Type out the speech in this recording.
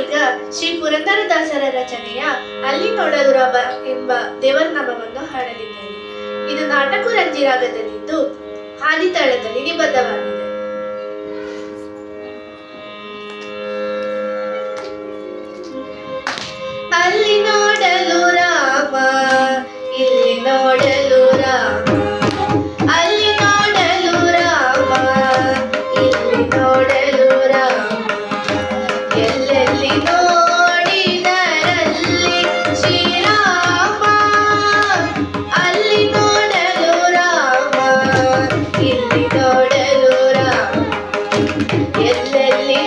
ಈಗ ಶ್ರೀ ಪುರಂದರದಾಸರ ರಚನೆಯ ಅಲ್ಲಿ ನೋಡಲುರಬ ಎಂಬ ದೇವರ ನಾಮವನ್ನು ಹಾಡಲಿದ್ದೇನೆ. ಇದು ನಾಟಕ ರಂಜಿರಾಗದಲ್ಲಿದ್ದು ಹಾದಿತಾಳದಲ್ಲಿ ನಿಬದ್ಧವಾಗಿದೆ. ಅಲ್ಲಿ ನೋಡಲು ರಾಮ ಇಲ್ಲಿ ನೋಡ ಎಲ್ಲೆಲ್ಲಿ